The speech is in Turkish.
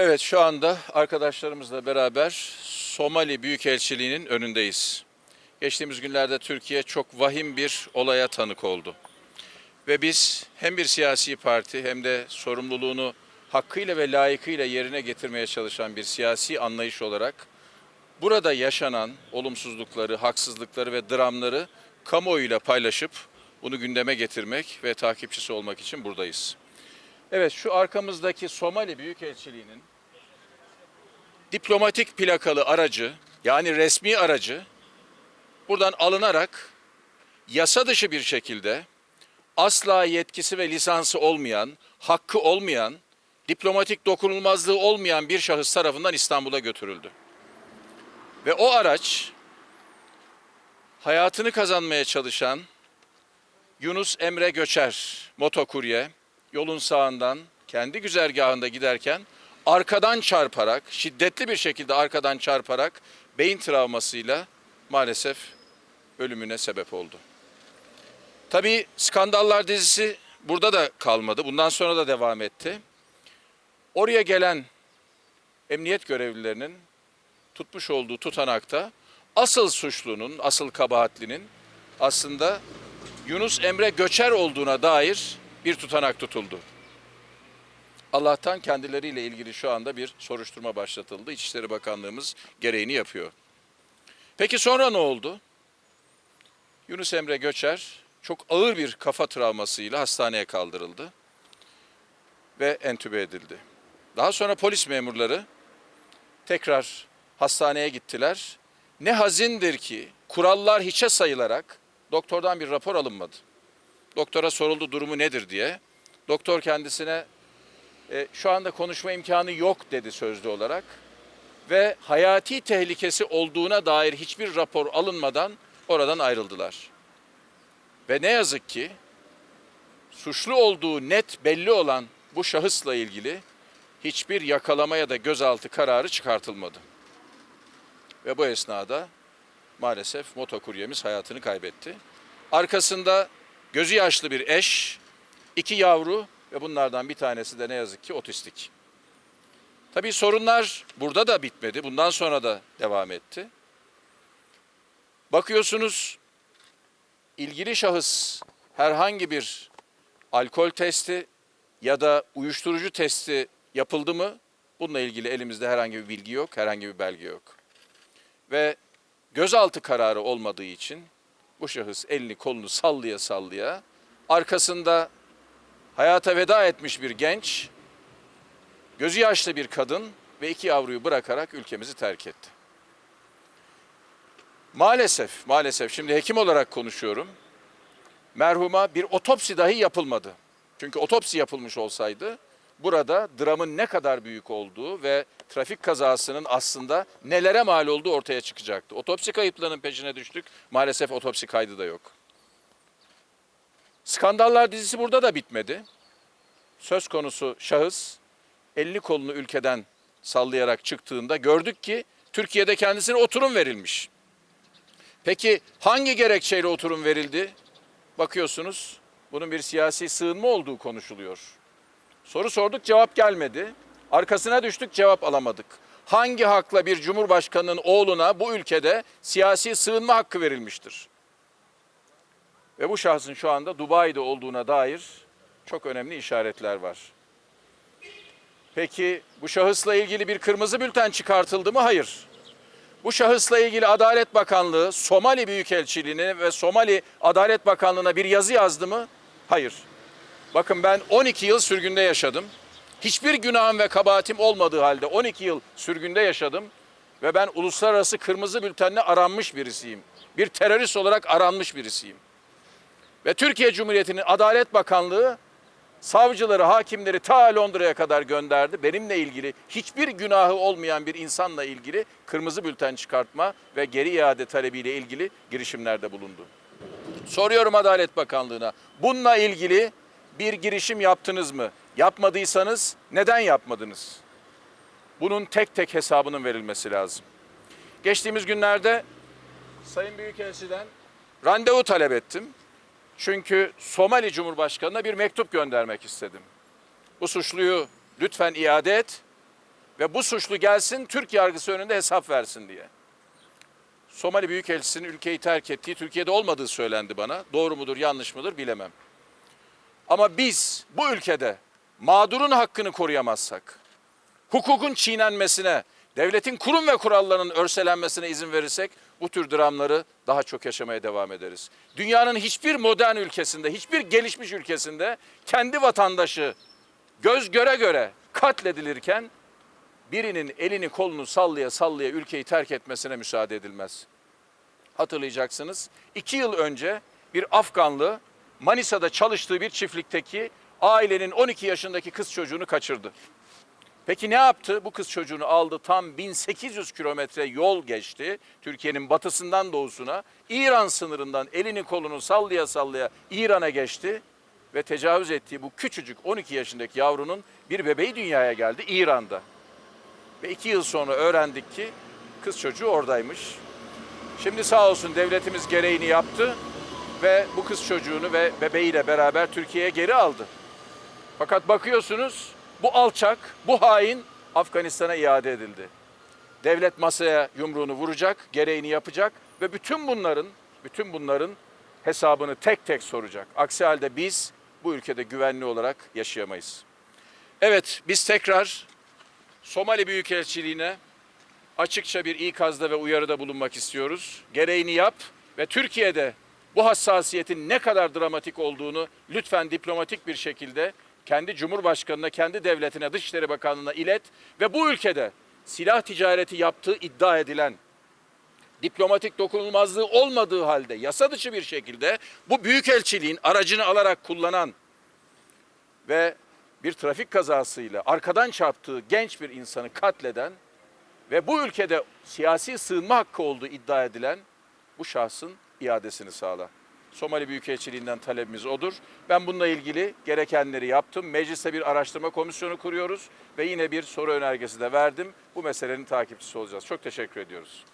Evet şu anda arkadaşlarımızla beraber Somali Büyükelçiliği'nin önündeyiz. Geçtiğimiz günlerde Türkiye çok vahim bir olaya tanık oldu. Ve biz hem bir siyasi parti hem de sorumluluğunu hakkıyla ve layıkıyla yerine getirmeye çalışan bir siyasi anlayış olarak burada yaşanan olumsuzlukları, haksızlıkları ve dramları kamuoyuyla paylaşıp bunu gündeme getirmek ve takipçisi olmak için buradayız. Evet şu arkamızdaki Somali Büyükelçiliği'nin diplomatik plakalı aracı yani resmi aracı buradan alınarak yasa dışı bir şekilde asla yetkisi ve lisansı olmayan, hakkı olmayan, diplomatik dokunulmazlığı olmayan bir şahıs tarafından İstanbul'a götürüldü. Ve o araç hayatını kazanmaya çalışan Yunus Emre Göçer, motokurye, yolun sağından kendi güzergahında giderken arkadan çarparak, şiddetli bir şekilde arkadan çarparak beyin travmasıyla maalesef ölümüne sebep oldu. Tabii skandallar dizisi burada da kalmadı. Bundan sonra da devam etti. Oraya gelen emniyet görevlilerinin tutmuş olduğu tutanakta asıl suçlunun, asıl kabahatlinin aslında Yunus Emre Göçer olduğuna dair bir tutanak tutuldu. Allah'tan kendileriyle ilgili şu anda bir soruşturma başlatıldı. İçişleri Bakanlığımız gereğini yapıyor. Peki sonra ne oldu? Yunus Emre Göçer çok ağır bir kafa travmasıyla hastaneye kaldırıldı ve entübe edildi. Daha sonra polis memurları tekrar hastaneye gittiler. Ne hazindir ki kurallar hiçe sayılarak doktordan bir rapor alınmadı. Doktora soruldu durumu nedir diye. Doktor kendisine e, şu anda konuşma imkanı yok dedi sözlü olarak ve hayati tehlikesi olduğuna dair hiçbir rapor alınmadan oradan ayrıldılar. Ve ne yazık ki suçlu olduğu net belli olan bu şahısla ilgili hiçbir yakalama ya da gözaltı kararı çıkartılmadı. Ve bu esnada maalesef motokuryemiz hayatını kaybetti. Arkasında gözü yaşlı bir eş, iki yavru ve bunlardan bir tanesi de ne yazık ki otistik. Tabii sorunlar burada da bitmedi. Bundan sonra da devam etti. Bakıyorsunuz ilgili şahıs herhangi bir alkol testi ya da uyuşturucu testi yapıldı mı? Bununla ilgili elimizde herhangi bir bilgi yok, herhangi bir belge yok. Ve gözaltı kararı olmadığı için bu şahıs elini kolunu sallaya sallaya arkasında hayata veda etmiş bir genç, gözü yaşlı bir kadın ve iki yavruyu bırakarak ülkemizi terk etti. Maalesef, maalesef şimdi hekim olarak konuşuyorum. Merhuma bir otopsi dahi yapılmadı. Çünkü otopsi yapılmış olsaydı burada dramın ne kadar büyük olduğu ve trafik kazasının aslında nelere mal olduğu ortaya çıkacaktı. Otopsi kayıplarının peşine düştük. Maalesef otopsi kaydı da yok. Skandallar dizisi burada da bitmedi. Söz konusu şahıs elini kolunu ülkeden sallayarak çıktığında gördük ki Türkiye'de kendisine oturum verilmiş. Peki hangi gerekçeyle oturum verildi? Bakıyorsunuz bunun bir siyasi sığınma olduğu konuşuluyor. Soru sorduk cevap gelmedi. Arkasına düştük cevap alamadık. Hangi hakla bir cumhurbaşkanının oğluna bu ülkede siyasi sığınma hakkı verilmiştir? Ve bu şahsın şu anda Dubai'de olduğuna dair çok önemli işaretler var. Peki bu şahısla ilgili bir kırmızı bülten çıkartıldı mı? Hayır. Bu şahısla ilgili Adalet Bakanlığı Somali Büyükelçiliğine ve Somali Adalet Bakanlığı'na bir yazı yazdı mı? Hayır. Bakın ben 12 yıl sürgünde yaşadım. Hiçbir günahım ve kabahatim olmadığı halde 12 yıl sürgünde yaşadım ve ben uluslararası kırmızı bültenle aranmış birisiyim. Bir terörist olarak aranmış birisiyim. Ve Türkiye Cumhuriyeti'nin Adalet Bakanlığı savcıları, hakimleri ta Londra'ya kadar gönderdi. Benimle ilgili hiçbir günahı olmayan bir insanla ilgili kırmızı bülten çıkartma ve geri iade talebiyle ilgili girişimlerde bulundu. Soruyorum Adalet Bakanlığı'na. Bununla ilgili bir girişim yaptınız mı? Yapmadıysanız neden yapmadınız? Bunun tek tek hesabının verilmesi lazım. Geçtiğimiz günlerde Sayın Büyükelçiden randevu talep ettim. Çünkü Somali Cumhurbaşkanı'na bir mektup göndermek istedim. Bu suçluyu lütfen iade et. ve bu suçlu gelsin Türk yargısı önünde hesap versin diye. Somali Büyükelçisi'nin ülkeyi terk ettiği Türkiye'de olmadığı söylendi bana. Doğru mudur yanlış mıdır bilemem. Ama biz bu ülkede mağdurun hakkını koruyamazsak, hukukun çiğnenmesine, devletin kurum ve kurallarının örselenmesine izin verirsek bu tür dramları daha çok yaşamaya devam ederiz. Dünyanın hiçbir modern ülkesinde, hiçbir gelişmiş ülkesinde kendi vatandaşı göz göre göre katledilirken birinin elini kolunu sallaya sallaya ülkeyi terk etmesine müsaade edilmez. Hatırlayacaksınız. iki yıl önce bir Afganlı Manisa'da çalıştığı bir çiftlikteki ailenin 12 yaşındaki kız çocuğunu kaçırdı. Peki ne yaptı? Bu kız çocuğunu aldı tam 1800 kilometre yol geçti. Türkiye'nin batısından doğusuna. İran sınırından elini kolunu sallaya sallaya İran'a geçti. Ve tecavüz ettiği bu küçücük 12 yaşındaki yavrunun bir bebeği dünyaya geldi İran'da. Ve iki yıl sonra öğrendik ki kız çocuğu oradaymış. Şimdi sağ olsun devletimiz gereğini yaptı ve bu kız çocuğunu ve bebeğiyle beraber Türkiye'ye geri aldı. Fakat bakıyorsunuz bu alçak, bu hain Afganistan'a iade edildi. Devlet masaya yumruğunu vuracak, gereğini yapacak ve bütün bunların, bütün bunların hesabını tek tek soracak. Aksi halde biz bu ülkede güvenli olarak yaşayamayız. Evet, biz tekrar Somali Büyükelçiliğine açıkça bir ikazda ve uyarıda bulunmak istiyoruz. Gereğini yap ve Türkiye'de bu hassasiyetin ne kadar dramatik olduğunu lütfen diplomatik bir şekilde kendi Cumhurbaşkanı'na, kendi devletine, Dışişleri Bakanlığı'na ilet ve bu ülkede silah ticareti yaptığı iddia edilen diplomatik dokunulmazlığı olmadığı halde yasa dışı bir şekilde bu büyükelçiliğin aracını alarak kullanan ve bir trafik kazasıyla arkadan çarptığı genç bir insanı katleden ve bu ülkede siyasi sığınma hakkı olduğu iddia edilen bu şahsın iadesini sağla. Somali Büyükelçiliğinden talebimiz odur. Ben bununla ilgili gerekenleri yaptım. Mecliste bir araştırma komisyonu kuruyoruz ve yine bir soru önergesi de verdim. Bu meselenin takipçisi olacağız. Çok teşekkür ediyoruz.